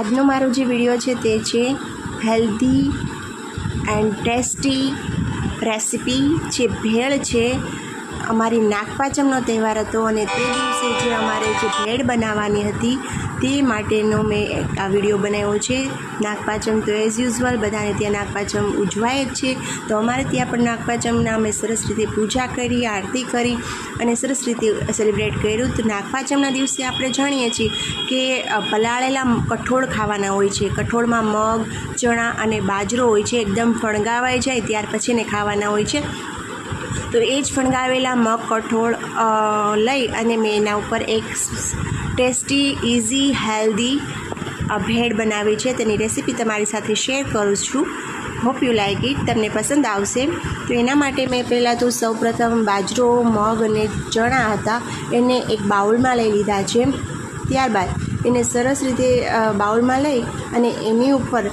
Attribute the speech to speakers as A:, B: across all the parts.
A: આજનો મારો જે વીડિયો છે તે છે હેલ્ધી એન્ડ ટેસ્ટી રેસિપી જે ભેળ છે અમારી નાગપાંચમનો તહેવાર હતો અને તે દિવસે જે અમારે જે ભેળ બનાવવાની હતી તે માટેનો મેં આ વીડિયો બનાવ્યો છે. નાગપાંચમ તો એઝ યુઝવલ બધાને ત્યાં નાગપાંચમ ઉજવાય જ છે. તો અમારે ત્યાં પણ નાગપાંચમના અમે સરસ રીતે પૂજા કરી, આરતી કરી અને સરસ રીતે સેલિબ્રેટ કર્યું. તો નાગપાંચમના દિવસે આપણે જાણીએ છીએ કે પલાળેલા કઠોળ ખાવાના હોય છે. કઠોળમાં મગ, ચણા અને બાજરો હોય છે. એકદમ ફણગાવાઈ જાય, ત્યાર પછી એને ખાવાના હોય છે. તો એ જ ફણગાવેલા મગ, કઠોળ લઈ અને મેં એના ઉપર એક ટેસ્ટી ઇઝી હેલ્ધી ભેળ બનાવી છે. તેની રેસીપી તમારી સાથે શેર કરું છું. હોપ યુ લાઇક ઇટ તમને પસંદ આવશે. તો એના માટે મેં પહેલાં તો સૌપ્રથમ બાજરો, મગ અને ચણા હતા. એને એક બાઉલમાં લઈ લીધા છે. ત્યારબાદ એને સરસ રીતે બાઉલમાં લઈ અને એની ઉપર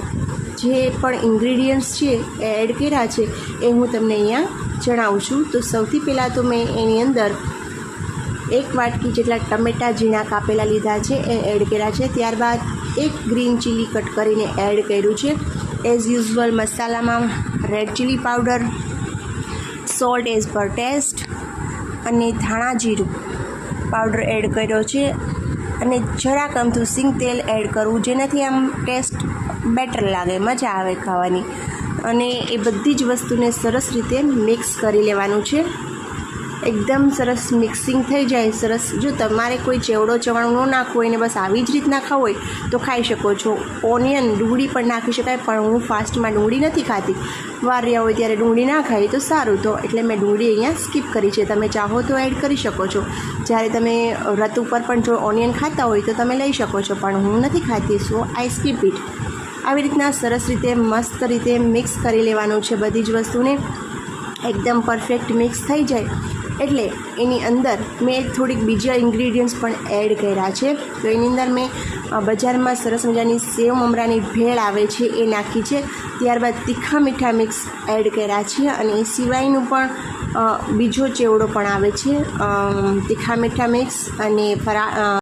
A: જે પણ ઇન્ગ્રીડિયન્ટ્સ છે એ એડ કર્યા છે, એ હું તમને અહીંયા જણાવું છું. તો સૌથી પહેલાં તો મેં એની અંદર એક વાટકી જેટલા ટમેટાં ઝીણા કાપેલા લીધા છે, એ એડ કર્યા છે. ત્યારબાદ એક ગ્રીન ચીલી કટ કરીને એડ કર્યું છે. એઝ યુઝવલ મસાલામાં red chilli powder salt as per taste અને ધાણા જીરું પાવડર એડ કર્યો છે. અને જરાક અમથું સિંગ તેલ એડ કરવું, જેનાથી આમ ટેસ્ટ બેટર લાગે, મજા આવે ખાવાની. અને એ બધી જ વસ્તુને સરસ રીતે મિક્સ કરી લેવાનું છે. એકદમ સરસ મિક્સિંગ થઈ જાય, સરસ. જો તમારે કોઈ ચેવડો ચવાણું ન નાખવું હોય ને બસ આવી જ રીતના ખાવું હોય, તો ખાઈ શકો છો. ઓનિયન ડુંગળી પણ નાખી શકાય, પણ હું ફાસ્ટમાં ડુંગળી નથી ખાતી. વારિયા હોય ત્યારે ડુંગળી ના ખાઈ તો સારું. તો એટલે મેં ડુંગળી અહીંયા સ્કીપ કરી છે. તમે ચાહો તો એડ કરી શકો છો. જ્યારે તમે રત ઉપર પણ જો ઓનિયન ખાતા હોય તો તમે લઈ શકો છો. પણ હું નથી ખાતી, સો આઈ સ્કીપ ઇટ. આવી રીતના સરસ રીતે મસ્ત રીતે મિક્સ કરી લેવાનું છે બધી જ વસ્તુને. એકદમ પરફેક્ટ મિક્સ થઈ જાય. એટલે એની અંદર મેં થોડીક બીજા ઇન્ગ્રીડિયન્ટ્સ પણ એડ કર્યા છે. તો એની અંદર મેં બજારમાં સરસ મજાની સેવ મમરાની ભેળ આવે છે એ નાખી છે. ત્યારબાદ તીખા મીઠા મિક્સ એડ કર્યા છે અને એ સિવાયનું પણ બીજો ચેવડો પણ આવે છે. તીખા મીઠા મિક્સ અને ફરા